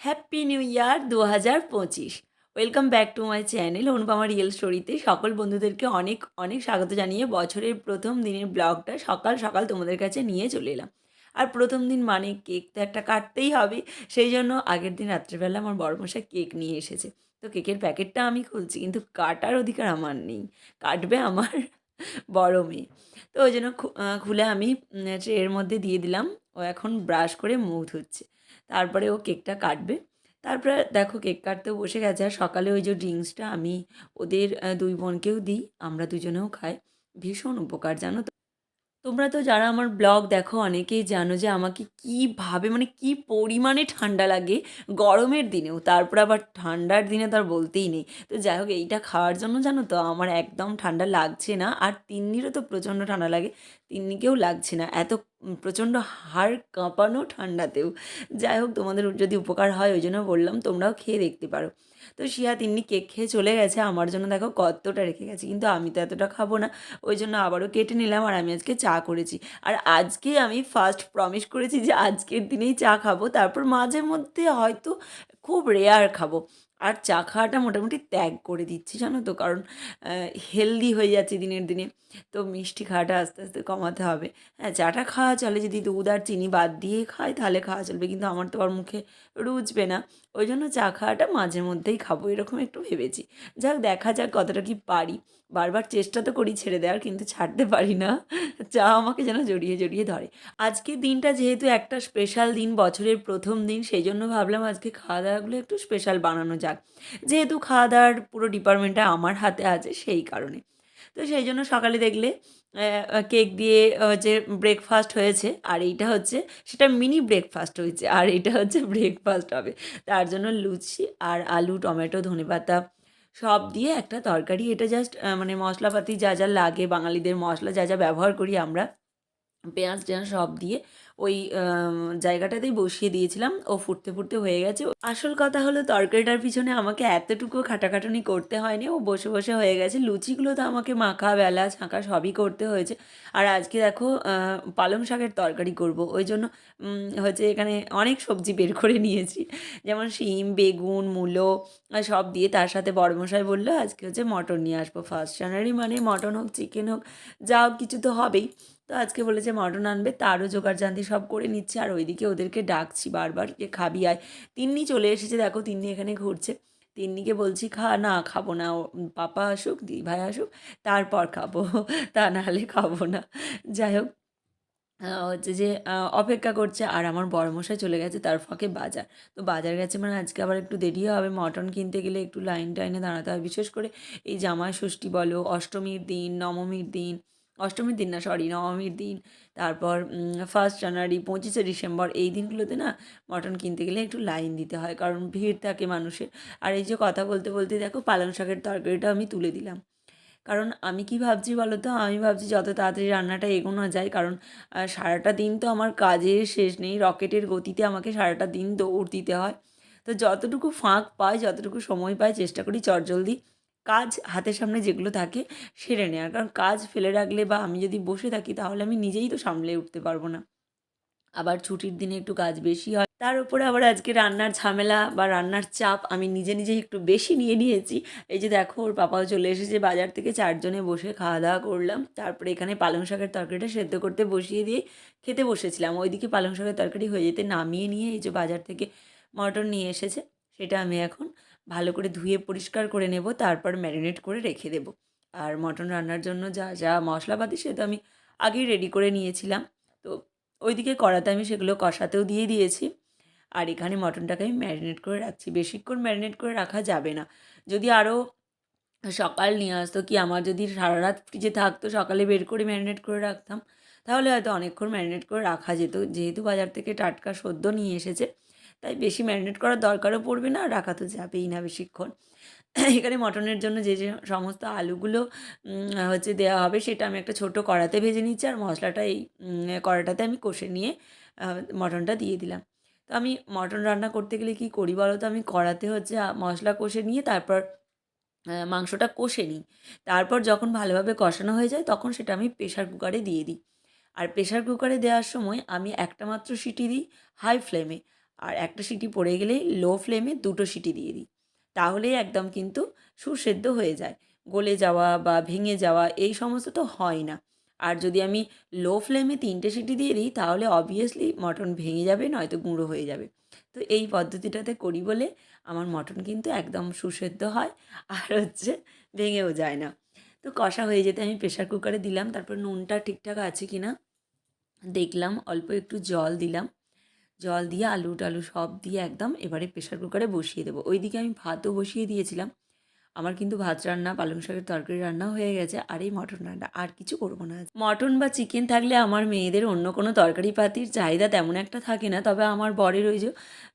Happy new year দু হাজার পঁচিশ। Welcome back to my channel Anupama real স্টোরিতে সকল বন্ধুদেরকে অনেক অনেক স্বাগত জানিয়ে বছরের প্রথম দিনের ব্লগটা সকাল সকাল তোমাদের কাছে নিয়ে চলে এলাম। আর প্রথম দিন মানে কেক তো একটা কাটতেই হবে, সেই জন্য আগের দিন রাত্রেবেলা আমার বড়মশাই কেক নিয়ে এসেছে। তো কেকের প্যাকেটটা আমি খুলছি, কিন্তু কাটার অধিকার আমার নেই, কাটবে আমার বড় মেয়ে। তো ওই জন্য খুলে আমি ট্রের মধ্যে দিয়ে দিলাম, ও এখন ব্রাশ করে মুখ ধুচ্ছে। তারপরে ও কেকটা কাটবে। তারপরে দেখো কেক কাটতেও বসে গেছে, আর সকালে ওই যে ড্রিঙ্কসটা আমি ওদের দুই বোনকেও দিই, আমরা দুজনেও খাই। ভীষণ উপকার, জানো তো? তোমরা তো যারা আমার ব্লগ দেখো অনেকেই জানো যে আমাকে কীভাবে মানে কি পরিমাণে ঠান্ডা লাগে গরমের দিনেও। তারপর আবার ঠান্ডার দিনে তো আর বলতেই নেই। তো যাই হোক, এইটা খাওয়ার জন্য জানো তো আমার একদম ঠান্ডা লাগছে না। আর তিন্নিরও তো প্রচণ্ড ঠান্ডা লাগে। তিন্নিকেও লাগছে না। এত প্রচণ্ড হাড় কাঁপানো ঠান্ডাতেও। যাই হোক, তোমাদের যদি উপকার হয়, ওই জন্য বললাম, তোমরাও খেয়ে দেখতে পারো। তো শিয়া তিন্নি কেক খেয়ে চলে গেছে, আমার জন্য দেখো কতটা রেখে গেছে। কিন্তু আমি তো এতটা খাব না, ওই জন্য আবারও কেটে নিলাম আর আমি আজকে চা করেছি। আর আজকে আমি ফার্স্ট প্রমিস করেছি যে আজকের দিনেই চা খাব, তারপর মাঝে মধ্যে হয়তো খুব রেয়ার খাব। আর চা খাওয়াটা মোটামুটি ত্যাগ করে দিচ্ছি, জানো তো, কারণ হেলদি হয়ে যাচ্ছে দিনের দিনে। তো মিষ্টি খাওয়াটা আস্তে আস্তে কমাতে হবে। হ্যাঁ চাটা খাওয়া চলে, যদি দুধ আর চিনি বাদ দিয়ে খায় তাহলে খাওয়া চলবে, কিন্তু আমার তো আর মুখে রুচবে না। ওই জন্য চা খাওয়াটা মাঝে মধ্যেই খাব, এরকম একটু ভেবেছি। যাক, দেখা যাক কতটা কি পারি। বারবার চেষ্টা তো করি ছেড়ে দেওয়ার, কিন্তু ছাড়তে পারি না। চা আমাকে যেন জড়িয়ে জড়িয়ে ধরে। আজকে দিনটা যেহেতু একটা স্পেশাল দিন, বছরের প্রথম দিন, সেই জন্য ভাবলাম আজকে খাওয়া দাওয়াগুলো একটু স্পেশাল বানানো যাক। যেহেতু খাওয়া দাওয়ার পুরো ডিপার্টমেন্টটা আমার হাতে আছে, সেই কারণে। তো সেই জন্য সকালে দেখলে কেক দিয়ে যে ব্রেকফাস্ট হয়েছে, আর এইটা হচ্ছে, সেটা মিনি ব্রেকফাস্ট হয়েছে, আর এটা হচ্ছে ব্রেকফাস্ট হবে। তার জন্য লুচি আর আলু, টমেটো, ধনেপাতা সব দিয়ে একটা তরকারি। এটা জাস্ট মানে মশলাপাতি যা যা লাগে, বাঙালিদের মশলা যা যা ব্যবহার করি আমরা, পেঁয়াজ টেঁয়াজ সব দিয়ে ওই জায়গাটাতেই বসিয়ে দিয়েছিলাম। ও ফুটতে ফুটতে হয়ে গেছে। আসল কথা হলো তরকারিটার পিছনে আমাকে এতটুকু খাটাখাটুনি করতে হয়নি। ও বসে বসে হয়ে গেছে। লুচিগুলো তো আমাকে মাখা, বেলা, ছাঁকা সবই করতে হয়েছে। আর আজকে দেখো পালং শাকের তরকারি করব। ওই জন্য হচ্ছে এখানে অনেক সবজি বের করে নিয়েছি। যেমন শিম, বেগুন, মূলো সব দিয়ে তার সাথে বড়মশাই বলল, আজকে হচ্ছে মটন নিয়ে আসব। ফার্স্ট জানুয়ারি মানে মটন হোক চিকেন হোক, যা কিছু তো হবেই। তো আজকে বলেছে মটন আনবে, তারও জোগাড় জান্তি সব করে নিচ্ছে আর ওইদিকে ওদেরকে ডাকছি বারবার যে, খাবি, আয়। তিন্নি চলে এসেছে, দেখো তিন্নি এখানে ঘুরছে। তিন্নিকে বলছি, খা, না, খাব না। পাপা আসুক দি ভাই আসুক, তারপর খাব। তা নাহলে খাব না। যাই হোক হচ্ছে যে অপেক্ষা করছে আর আমার বড়মশাই চলে গেছে তার ফাঁকে বাজার। তো বাজার গেছে মানে আজকে আবার একটু দেরিও হবে, মটন কিনতে গেলে একটু লাইন টাইনে দাঁড়াতে হয় বিশেষ করে এই জামাই ষষ্ঠী বলো, অষ্টমীর দিন, নবমীর দিন অষ্টমীর দিন না সরি নবমীর দিন। তারপর ফার্স্ট জানুয়ারি পঁচিশে ডিসেম্বর এই দিনগুলোতে না মটন কিনতে গেলে একটু লাইন দিতে হয়, কারণ ভিড় থাকে মানুষের। আর এই যে কথা বলতে বলতে দেখো, পালং শাকের তরকারিটা আমি তুলে দিলাম। কারণ আমি কি ভাবছি বলো তো আমি ভাবছি যত তাড়াতাড়ি রান্নাটা এগোনো যায়, কারণ সারাটা দিন তো আমার কাজের শেষ নেই, রকেটের গতিতে আমাকে সারাটা দিন দৌড় দিতে হয়। তো যতটুকু ফাঁক পাই, যতটুকু সময় পাই, চেষ্টা করি চটজলদি কাজ হাতের সামনে যেগুলো থাকে সেরে নেওয়ার। কারণ কাজ ফেলে রাখলে বা আমি যদি বসে থাকি তাহলে আমি নিজেই তো সামলে উঠতে পারব না। আবার ছুটির দিনে একটু কাজ বেশি হয়। তার উপরে আবার আজকে রান্নার ঝামেলা বা রান্নার চাপ আমি নিজে নিজেই একটু বেশি নিয়ে নিয়েছি। এই যে দেখো, ওর পাপাও চলে এসেছে বাজার থেকে চারজনে বসে খাওয়া দাওয়া করলাম। তারপরে এখানে পালং শাকের তরকারিটা সেদ্ধ করতে বসিয়ে দিয়ে খেতে বসেছিলাম। ওইদিকে পালং শাকের তরকারি হয়ে যেতে নামিয়ে নিয়ে এই যে বাজার থেকে মটন নিয়ে এসেছে, সেটা আমি এখন ভালো করে ধুয়ে পরিষ্কার করে নেব, তারপর ম্যারিনেট করে রেখে দেবো। আর মটন রান্নার জন্য যা যা মশলাপাতি সে তো আমি আগেই রেডি করে নিয়েছিলাম। তো ওইদিকে কড়াতে আমি সেগুলো কষাতেও দিয়ে দিয়েছি। আর এখানে মটনটাকে আমি ম্যারিনেট করে রাখছি। বেশিক্ষণ ম্যারিনেট করে রাখা যাবে না। যদি আরও সকাল নিয়ে আসতো কি, আমার যদি সারা রাত ফ্রিজে থাকতো, সকালে বের করে ম্যারিনেট করে রাখতাম, তাহলে হয়তো অনেকক্ষণ ম্যারিনেট করে রাখা যেত। যেহেতু বাজার থেকে টাটকা সদ্য নিয়ে এসেছে তাই বেশি ম্যারিনেট করার দরকারও পড়বে না রাখা তো যাবেই না বেশিক্ষণ। এখানে মটনের জন্য যে যে সমস্ত আলুগুলো হচ্ছে দেওয়া হবে সেটা আমি একটা ছোট কড়াতে ভেজে নিচ্ছি, আর মশলাটা এই কড়াটাতে আমি কষে নিয়ে মটনটা দিয়ে দিলাম। তো আমি মটন রান্না করতে গেলে কী করি বলো তো? আমি কড়াতে হচ্ছে মশলা কষে নিয়ে তারপর মাংসটা কষে নিই। তারপর যখন ভালোভাবে কষানো হয়ে যায় তখন সেটা আমি প্রেশার কুকারে দিয়ে দিই। আর প্রেশার কুকারে দেওয়ার সময় আমি একটা মাত্র সিটি দিই হাই ফ্লেমে। আর একটা সিটি পড়ে গেলেই লো ফ্লেমে দুটো সিটি দিয়ে দিই। তাহলেই একদম কিন্তু সুসেদ্ধ হয়ে যায়। গলে যাওয়া বা ভেঙে যাওয়া এই সমস্ত তো হয় না। আর যদি আমি লো ফ্লেমে তিনটে সিটি দিয়ে দিই, তাহলে অবভিয়াসলি মটন ভেঙে যাবে, নয়তো গুঁড়ো হয়ে যাবে। তো এই পদ্ধতিটাতে করি বলে আমার মটন কিন্তু একদম সুসেদ্ধ হয়, আর হচ্ছে ভেঙেও যায় না। তো কষা হয়ে যেতে আমি প্রেশার কুকারে দিলাম, তারপর নুনটা ঠিকঠাক আছে কি না দেখলাম, অল্প একটু জল দিলাম। জল দিয়ে, আলু টালু সব দিয়ে একদম এবারে প্রেশার কুকারে বসিয়ে দেবো। ওইদিকে আমি ভাতও বসিয়ে দিয়েছিলাম। আমার কিন্তু ভাত রান্না, পালং শাকের তরকারি রান্না হয়ে গেছে আর এই মটন রান্না। আর কিছু করব না মটন বা চিকেন থাকলে আমার মেয়েদের অন্য কোনো তরকারি পাতির চাহিদা তেমন একটা থাকে না। তবে আমার বরের ওই যে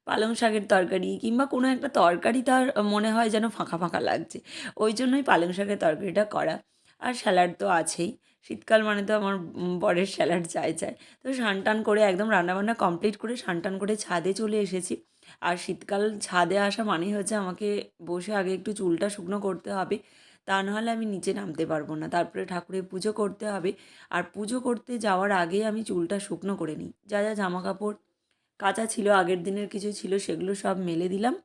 পালং শাকের তরকারি কিংবা কোনো একটা তরকারি তার মনে হয় যেন ফাঁকা ফাঁকা লাগছে। ওই জন্যই পালং শাকের তরকারিটা করা। আর স্যালাড তো আছেই। শীতকাল মানে তো আমার বরের স্যালাড চাই চাই। তো সানটান করে একদম রান্নাবান্না কমপ্লিট করে সানটান করে ছাদে চলে এসেছি। আর শীতকাল ছাদে আসা মানেই হচ্ছে আমাকে বসে আগে একটু চুলটা শুকনো করতে হবে। তা নাহলে আমি নিচে নামতে পারব না। তারপরে ঠাকুরের পুজো করতে হবে। আর পুজো করতে যাওয়ার আগে আমি চুলটা শুকনো করে নিই। যা যা জামা কাপড় কাঁচা ছিল, আগের দিনের কিছু ছিল সেগুলো সব মেলে দিলাম।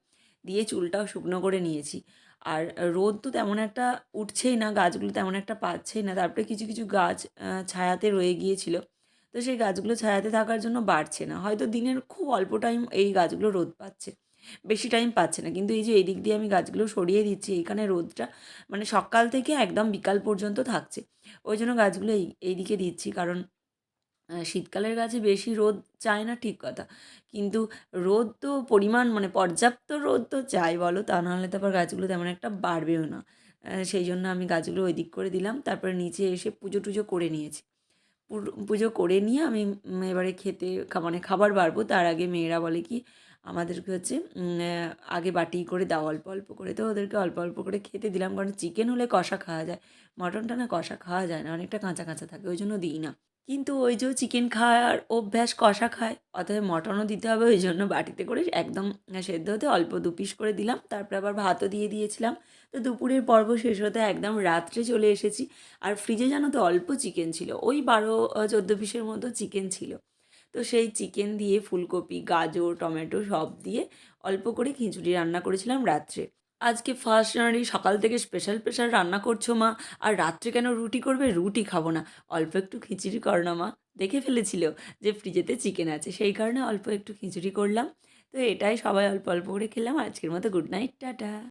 দিয়ে চুলটাও শুকনো করে নিয়েছি। আর রোদ তো তেমন একটা উঠছেই না, গাছগুলো তেমন একটা পাচ্ছেই না। তারপরে কিছু কিছু গাছ ছায়াতে রয়ে গিয়েছিল। তো সেই গাছগুলো ছায়াতে থাকার জন্য বাড়ছে না। হয়তো দিনের খুব অল্প টাইম এই গাছগুলো রোদ পাচ্ছে। বেশি টাইম পাচ্ছে না। কিন্তু এই যে এদিক দিয়ে আমি গাছগুলো সরিয়ে দিচ্ছি, এইখানে রোদটা মানে সকাল থেকে একদম বিকাল পর্যন্ত থাকছে। ওই জন্য গাছগুলো এই এই দিকে দিচ্ছি। কারণ শীতকালের গাছে বেশি রোদ চায় না ঠিক কথা। কিন্তু রোদ তো পরিমাণ মানে পর্যাপ্ত রোদ তো চাই বলো, তা নাহলে তো আবার গাছগুলো তেমন একটা বাড়বেও না। সেই জন্য আমি গাছগুলো ওই দিক করে দিলাম, তারপরে নিচে এসে পুজো টুজো করে নিয়েছি। পুজো করে নিয়ে আমি এবারে খেতে মানে খাবার বাড়বো, তার আগে মেয়েরা বলে কি, আমাদেরকে হচ্ছে আগে বাটি করে দাও অল্প অল্প করে। তো ওদেরকে অল্প অল্প করে খেতে দিলাম, কারণ চিকেন হলে কষা খাওয়া যায়, মটনটা না কষা খাওয়া যায় না, অনেকটা কাঁচা কাঁচা থাকে, ওই জন্য দিই না। কিন্তু ওই যে চিকেন খাওয়ার অভ্যাস কষা খায়, অতএব মটনও দিতে হবে, ওই জন্য বাটিতে করে একদম সেদ্ধ হতে অল্প দু পিস করে দিলাম। তারপরে আবার ভাতও দিয়ে দিয়েছিলাম। তো দুপুরের পর্ব শেষ হতে একদম রাত্রে চলে এসেছি। আর ফ্রিজে জানো তো অল্প চিকেন ছিল, ওই বারো চোদ্দ পিসের মতো চিকেন ছিল। তো সেই চিকেন দিয়ে ফুলকপি, গাজর, টমেটো সব দিয়ে অল্প করে খিচুড়ি রান্না করেছিলাম রাত্রে। আজকে ফার্স্ট জানুয়ারি, সকাল থেকে স্পেশাল স্পেশাল রান্না করছ মা। আর রাত্রে কেন রুটি করবে? রুটি খাব না। অল্প একটু খিচুড়ি কর না মা। দেখে ফেলেছিল যে ফ্রিজেতে চিকেন আছে। সেই কারণে অল্প একটু খিচুড়ি করলাম। তো এটাই সবাই অল্প অল্প করে খেলাম। আজকের মতো গুড নাইট টাটা।